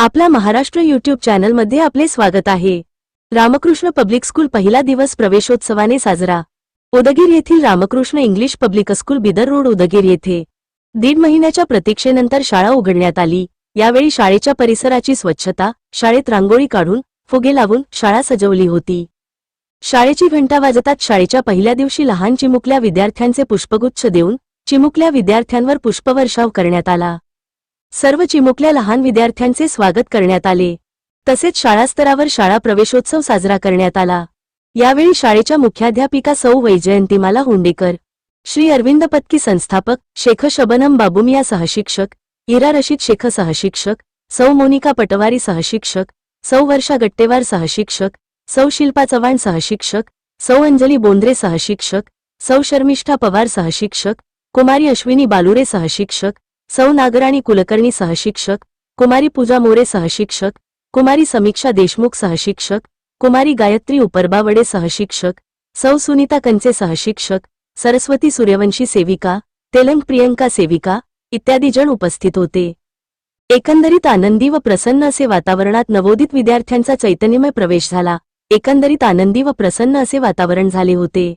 आपल्या महाराष्ट्र युट्यूब चॅनलमध्ये आपले स्वागत आहे. रामकृष्ण पब्लिक स्कूल पहिला दिवस प्रवेशोत्सवाने साजरा. उदगीर येथील Ramakrishna English public school Bidar road Udgir येथे. दीड महिन्याच्या प्रतीक्षेनंतर शाळा उघडण्यात आली. यावेळी शाळेच्या परिसराची स्वच्छता शाळेत रांगोळी काढून फुगे लावून शाळा सजवली होती. शाळेची घंटा वाजतात शाळेच्या पहिल्या दिवशी लहान चिमुकल्या विद्यार्थ्यांचे पुष्पगुच्छ देऊन चिमुकल्या विद्यार्थ्यांवर पुष्पवर्षाव करण्यात आला. सर्व चिमुकल्या लहान विद्यार्थ्यांचे स्वागत करण्यात आले. तसेच शाळास्तरावर शाळा प्रवेशोत्सव साजरा करण्यात आला. यावेळी शाळेच्या मुख्याध्यापिका सौ वैजयंतीमाला हुंडेकर श्री अरविंद पत्की संस्थापक शेख शबनम बाबुमिया सहशिक्षक इरा रशीद शेख सहशिक्षक सौ मोनिका पटवारी सहशिक्षक सौ वर्षा गट्टेवार सहशिक्षक सौ शिल्पा चव्हाण सहशिक्षक सौ अंजली बोंद्रे सहशिक्षक सौ शर्मिष्ठा पवार सहशिक्षक कुमारी अश्विनी बालुरे सहशिक्षक सौ नागराणी कुलकर्णी सहशिक्षक कुमारी पूजा मोरे सहशिक्षक कुमारी समीक्षा देशमुख सहशिक्षक कुमारी गायत्री उपरबावडे सहशिक्षक सौ सुनीता कंचे सहशिक्षक सरस्वती सूर्यवंशी सेविका तेलंग प्रियंका सेविका इत्यादी जण उपस्थित होते. एकंदरीत आनंदी व प्रसन्न असे वातावरणात नवोदित विद्यार्थ्यांचा चैतन्यमय प्रवेश झाला. एकंदरीत आनंदी व प्रसन्न असे वातावरण झाले होते.